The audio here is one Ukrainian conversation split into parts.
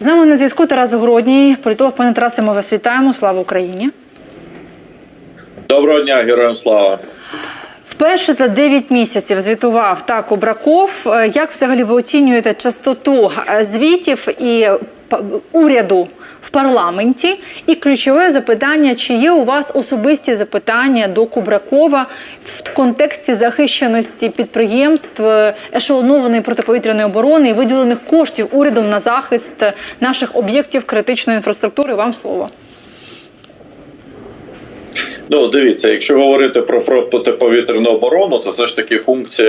З нами на зв'язку Тарас Городній, політолог пане Тарасе, ми вас вітаємо. Слава Україні. Доброго дня, героям слава. Вперше за 9 місяців звітував так Кубраков. Е, Як взагалі ви оцінюєте частоту е, звітів і уряду в парламенті? І ключове запитання: чи є у вас особисті запитання до Кубракова в контексті захищеності підприємств, ешелонованої протиповітряної оборони і виділених коштів урядом на захист наших об'єктів критичної інфраструктури? Вам слово. Ну, дивіться, якщо говорити про протиповітряну оборону, це все ж таки функція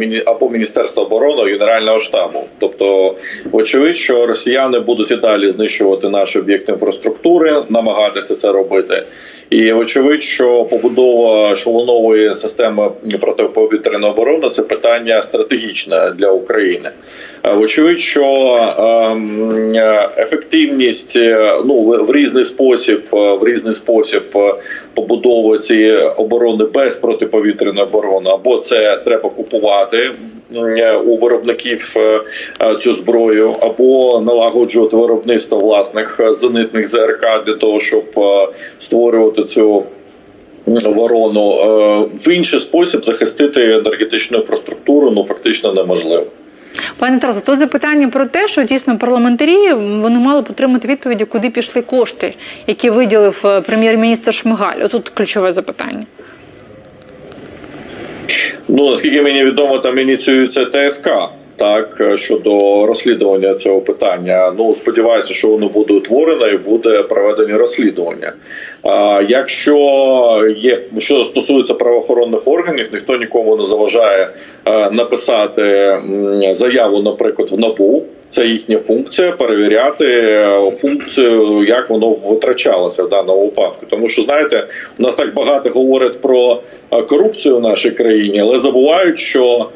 е, або Міністерства оборони, Генерального штабу. Тобто, вочевидь, що росіяни будуть і далі знищувати наші об'єкти інфраструктури, намагатися це робити. І вочевидь, що побудова шолонової системи протиповітряної оборони це питання стратегічне для України. Е, Вочевидь, що ем, ефективність е, ну в різний спосіб, в різний спосіб побудови цієї оборони без протиповітряної оборони, або це треба купувати. е, У виробників е, е, цю зброю або налагоджувати виробництво власних зенитних ЗРК для того, щоб створювати цю ворону в інший спосіб захистити енергетичну інфраструктуру ну фактично неможливо. Пане Тарасе, то запитання про те, що дійсно парламентарі вони мали отримати відповіді, куди пішли кошти, які виділив е, прем'єр-міністр Шмигаль. Отут ключове запитання. Ну наскільки мені відомо, там ініціюється ТСК. Так, е, щодо розслідування цього питання. Ну сподіваюся, що воно буде утворено і буде проведені розслідування. А якщо є що стосується правоохоронних органів, ніхто нікому не заважає е, написати заяву, наприклад, в НАБУ. Це їхня функція перевіряти е, функцію, як воно витрачалося в даному випадку. Тому що знаєте, у нас так багато говорять про корупцію в нашій країні, але забувають, що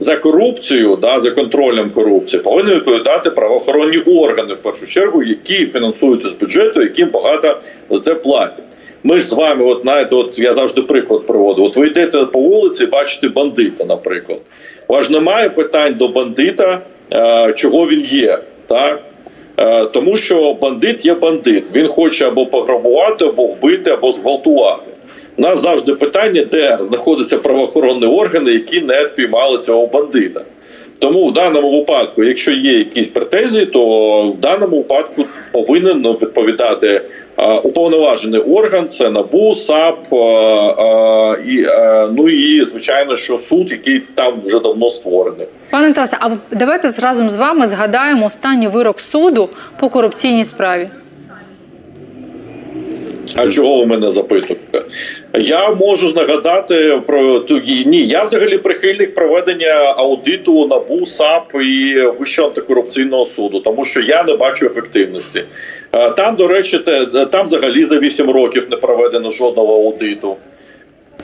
за корупцію, да, за контролем корупції повинні відповідати правоохоронні органи в першу чергу, які фінансуються з бюджету, яким багато за це платять. Ми ж з вами, от знаєте, от я завжди приклад приводу. От ви йдете по вулиці, бачите бандита, наприклад. У вас немає питань до бандита, е, чого він є, так? Е, Тому що бандит є бандит. Він хоче або пограбувати, або вбити, або зґвалтувати. У нас завжди питання, де знаходяться правоохоронні органи, які не спіймали цього бандита. Тому в даному випадку, якщо є якісь претензії, то в даному випадку повинен відповідати уповноважений орган, це НАБУ, САП і ну і звичайно, що суд, який там вже давно створений. Пане Тарасе, а давайте разом з вами згадаємо останній вирок суду по корупційній справі. А чого ви мене запитуєте? Я можу нагадати про ту ні. Я взагалі прихильник проведення аудиту НАБУ, САП і Вищого антикорупційного суду, тому що я не бачу ефективності. Е, Там, до речі, там взагалі за 8 років не проведено жодного аудиту.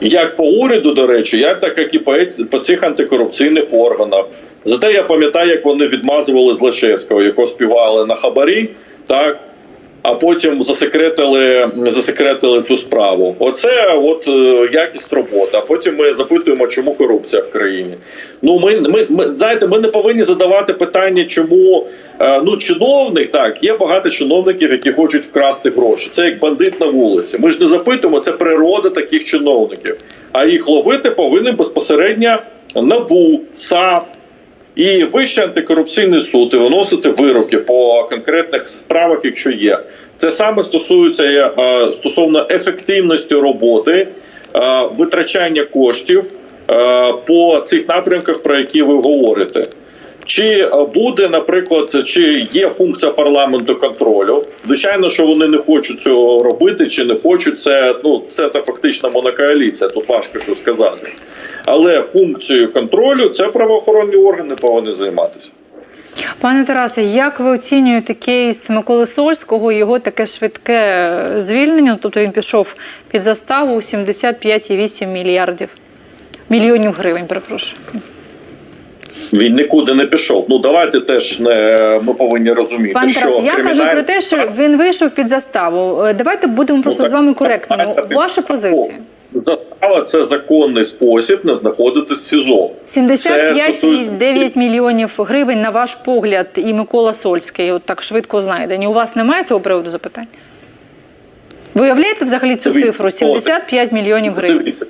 Як по уряду, до речі, як так як і по, цих антикорупційних органах. Зате я пам'ятаю, як вони відмазували Злочевського, якого співали на хабарі, так а потім засекретили, засекретили цю справу. Оце от е, якість роботи. А потім ми запитуємо, чому корупція в країні. Ну ми, ми, ми знаєте, ми не повинні задавати питання, чому е, ну чиновник так є багато чиновників, які хочуть вкрасти гроші. Це як бандит на вулиці. Ми ж не запитуємо, це природа таких чиновників. А їх ловити повинен безпосередньо НАБУ, САП, і Вищий антикорупційний суд і виносити вироки по конкретних справах, якщо є. Це саме стосується е, стосовно ефективності роботи, е, витрачання коштів е, по цих напрямках, про які ви говорите. Чи е, буде, наприклад, чи є функція парламенту контролю? Звичайно, що вони не хочуть цього робити, чи не хочуть це. Ну це та фактично монокоаліція. Тут важко що сказати. Але функцією контролю це правоохоронні органи повинні займатися. Пане Тарасе, як ви оцінюєте кейс Миколи Сольського, його таке швидке звільнення? Тобто він пішов під заставу 75,8 мільярдів мільйонів гривень. Перепрошую. Він нікуди не пішов. Ну давайте теж не ми повинні розуміти, Пан що Тарас, я кажу про те, що він вийшов під заставу. Е, Давайте будемо просто так, з вами коректними. Ваша позиція. застава це законний спосіб не знаходитись в СІЗО. Це 75,9 мільйонів гривень, на ваш погляд, і Микола Сольський от так швидко знайдені. У вас немає цього приводу запитань? Ви уявляєте взагалі цю Дивіться, цифру? 75 мільйонів гривень. Дивіться,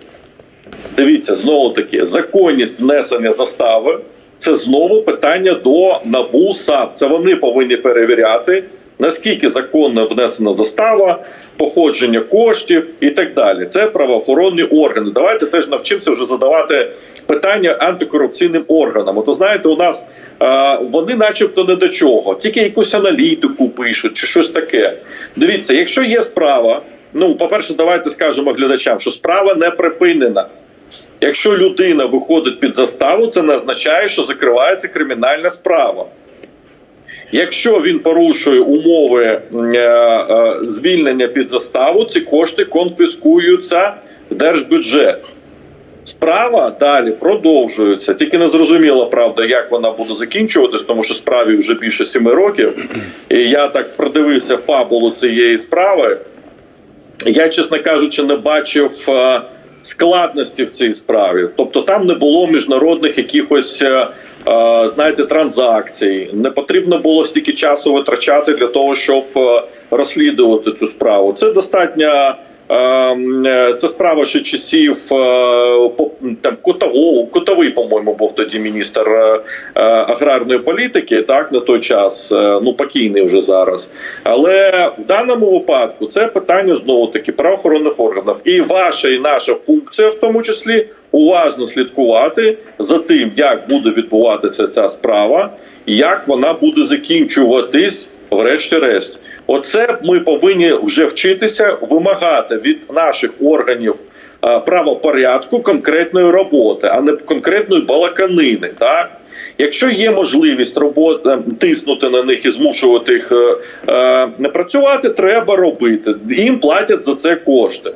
дивіться, знову таки, законність внесення застави це знову питання до НАБУ САП. Це вони повинні перевіряти, наскільки законно внесена застава, походження коштів і так далі. Це правоохоронні органи. Давайте теж навчимося вже задавати питання антикорупційним органам. Ви знаєте, у нас е, вони, начебто, не до чого, тільки якусь аналітику пишуть чи щось таке. Дивіться, якщо є справа. Ну, по-перше, давайте скажемо глядачам, що справа не припинена. Якщо людина виходить під заставу, це не означає, що закривається кримінальна справа. Якщо він порушує умови е, е, звільнення під заставу, ці кошти конфіскуються в держбюджет. Справа далі продовжується. Тільки не зрозуміло, правда, як вона буде закінчуватись, тому що справі вже більше сіми років. І я так продивився фабулу цієї справи. Я, чесно кажучи, не бачив е, складності в цій справі. Тобто там не було міжнародних якихось. е, е, Знаєте, транзакцій не потрібно було стільки часу витрачати для того, щоб е, розслідувати цю справу. Це достатньо це справа ще часів е, там Кутового, Кутовий, по-моєму, був тоді міністр е, е, аграрної політики. Так на той час, е, ну покійний вже зараз. Але в даному випадку це питання знову таки правоохоронних органів. І ваша і наша функція, в тому числі, уважно слідкувати за тим, як буде відбуватися ця справа, як вона буде закінчуватись, врешті-решт. Оце ми повинні вже вчитися вимагати від наших органів правопорядку конкретної роботи, а не конкретної балаканини. Так? Якщо є можливість роботи тиснути на них і змушувати їх е, е, не працювати, треба робити. Їм платять за це кошти.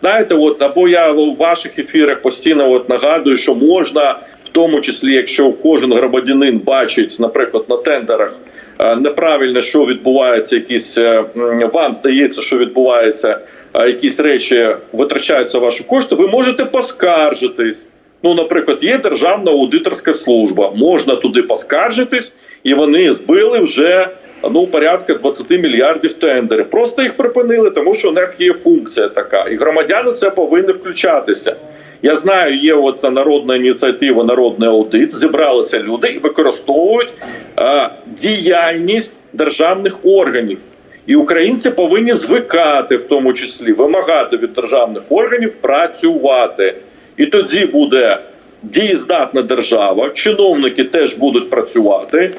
Знаєте, от або я в ваших ефірах постійно от нагадую, що можна, в тому числі, якщо кожен громадянин бачить, наприклад, на тендерах неправильно, що відбувається, якісь е, вам здається, що відбувається, е, якісь речі витрачаються ваші кошти, ви можете поскаржитись. Ну, наприклад, є державна аудиторська служба, можна туди поскаржитись, і вони збили вже ну порядка 20 мільярдів тендерів. Просто їх припинили, тому що у них є функція така, і громадяни це повинні включатися. Я знаю, є оця народна ініціатива, народний аудит. Зібралися люди і використовують е, діяльність державних органів. І українці повинні звикати, в тому числі вимагати від державних органів працювати. І тоді буде дієздатна держава, чиновники теж будуть працювати.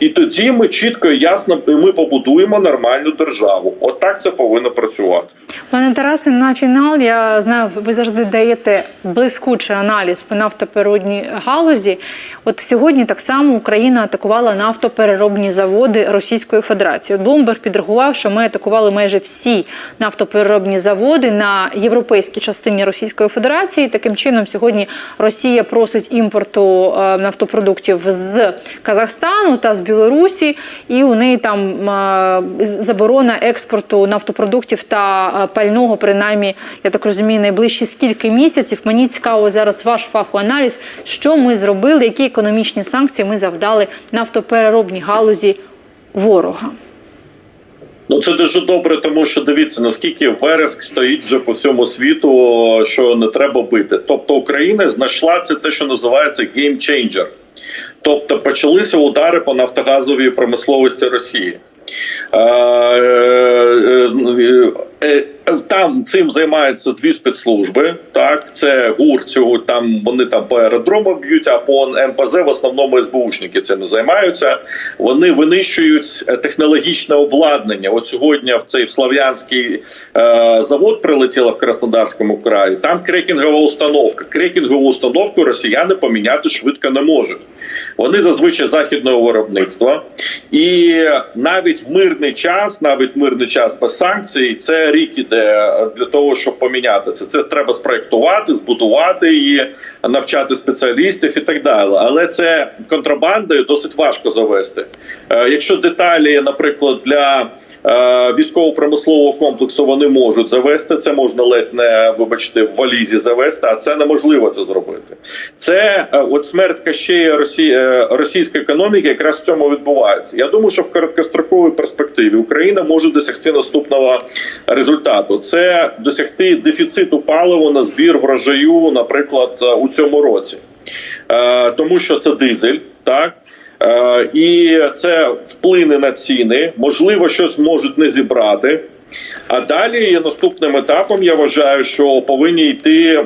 І тоді ми чітко і ясно ми побудуємо нормальну державу. От це повинно працювати. Пане Тарасе, на фінал я знаю, ви завжди даєте блискучий аналіз по нафтопереробній галузі. От сьогодні так само Україна атакувала нафтопереробні заводи Російської Федерації. От Блумберг підрахував, що ми атакували майже всі нафтопереробні заводи на європейській частині Російської Федерації. Таким чином, сьогодні Росія просить імпорту е, нафтопродуктів з Казахстану та з Білорусі, і у неї там заборона експорту нафтопродуктів та пального, принаймні, я так розумію, найближчі скільки місяців. Мені цікаво зараз ваш фахоаналіз, що ми зробили, які економічні санкції ми завдали нафтопереробній галузі ворога. Ну це дуже добре, тому що дивіться наскільки вереск стоїть вже по всьому світу, що не треба бити. Тобто Україна знайшла це те, що називається геймчейнджер. Тобто почалися удари по нафтогазовій промисловості Росії. Е, е, е, Там цим займаються дві спецслужби. Так, це ГУР, цього там вони там по аеродромах б'ють, а по МПЗ в основному СБУшники цим займаються. Вони винищують технологічне обладнання. От сьогодні в цей в Слав'янський е, завод прилетіло в Краснодарському краї. Там крекінгова установка. Крекінгову установку росіяни поміняти швидко не можуть. Вони зазвичай західного виробництва, і навіть в мирний час, навіть в мирний час без санкцій, це рік іде для того, щоб поміняти це. Це треба спроектувати, збудувати її, навчати спеціалістів і так далі. Але це контрабандою досить важко завести. Е, Якщо деталі, наприклад, для військово-промислового комплексу вони можуть завести. Це можна ледь не вибачте в валізі завести, а це неможливо це зробити. Це е, от смерть кащея Росії, е, російської економіки якраз в цьому відбувається. Я думаю, що в короткостроковій перспективі Україна може досягти наступного результату: це досягти дефіциту палива на збір врожаю, наприклад, е, у цьому році, Е, тому що це дизель, так. Е, І це вплине на ціни, можливо, щось можуть не зібрати. А далі наступним етапом я вважаю, що повинні йти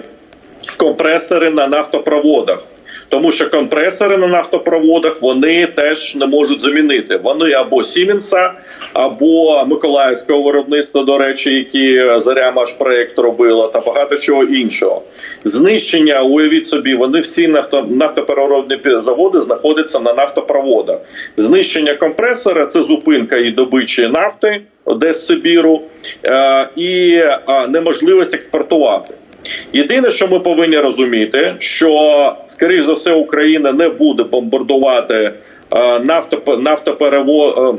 компресори на нафтопроводах. Тому що компресори на нафтопроводах вони теж не можуть замінити. Вони або Сіменса, або Миколаївського виробництва, до речі, які Зарямаш проєкт робила, та багато чого іншого. Знищення, уявіть собі, вони всі нафто, нафтопереробні заводи знаходяться на нафтопроводах. Знищення компресора це зупинка і добичі нафти де з Сибіру, е, і неможливість експортувати. Єдине, що ми повинні розуміти, що скоріш за все Україна не буде бомбардувати е, е,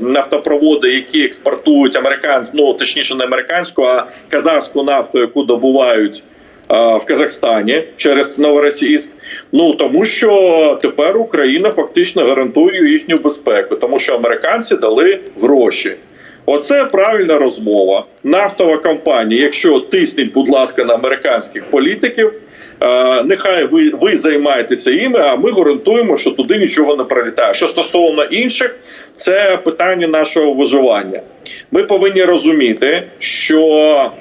нафтопроводи, які експортують американ... ну точніше не американську, а казахську нафту, яку добувають е, в Казахстані через Новоросійськ. Ну тому що тепер Україна фактично гарантує їхню безпеку, тому що американці дали гроші. Оце правильна розмова. Нафтова компанія, якщо тисніть, будь ласка, на американських політиків, е, нехай ви, ви займаєтеся іми, а ми гарантуємо, що туди нічого не прилітає. Що стосовно інших, це питання нашого виживання. Ми повинні розуміти, що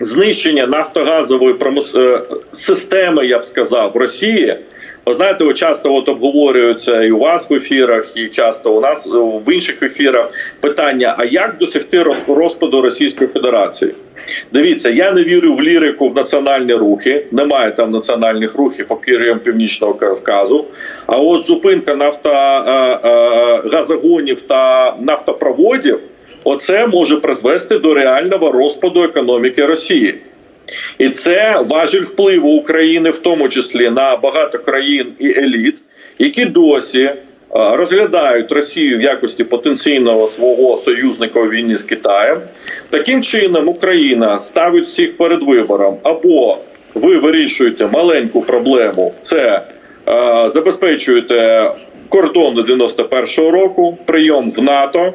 знищення нафтогазової промис... е, системи, я б сказав, в Росії. Ви знаєте, часто от обговорюються і у вас в ефірах, і часто у нас е, в інших ефірах питання: а як досягти роз- розпаду Російської Федерації? Дивіться, я не вірю в лірику в національні рухи. Немає там національних рухів, окрім Північного Кавказу. А от зупинка нафтогазогонів та нафтопроводів, оце може призвести до реального розпаду економіки Росії. І це важіль впливу України, в тому числі на багато країн і еліт, які досі е, розглядають Росію в якості потенційного свого союзника у війні з Китаєм. Таким чином, Україна ставить всіх перед вибором або ви вирішуєте маленьку проблему, це е, забезпечуєте кордони 91-го року, прийом в НАТО,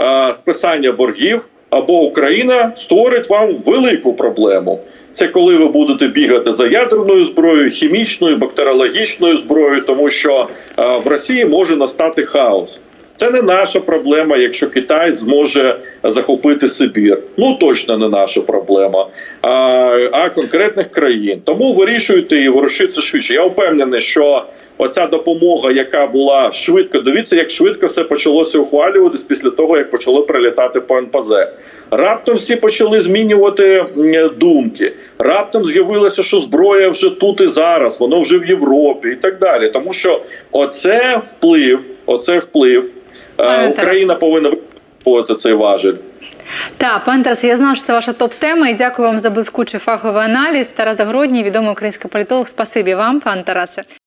е, списання боргів, або Україна створить вам велику проблему. Це коли ви будете бігати за ядерною зброєю, хімічною, бактеріологічною зброєю, тому що е, в Росії може настати хаос. Це не наша проблема, якщо Китай зможе захопити Сибір. Ну точно не наша проблема, а, а конкретних країн. Тому вирішуйте і ворушиться швидше. Я впевнений, що оця допомога, яка була швидко, дивіться, як швидко все почалося ухвалюватись після того, як почали прилітати по НПЗ. Раптом всі почали змінювати думки. Раптом з'явилося, що зброя вже тут і зараз, воно вже в Європі і так далі. Тому що оце вплив, оце вплив. Е, Пане Україна повинна виконувати цей важель. Так, пане Тарасе, я знаю, що це ваша топ-тема, і дякую вам за блискучий фаховий аналіз. Тарас Загородній, відомий український політолог. Спасибі вам, пане Тарасе.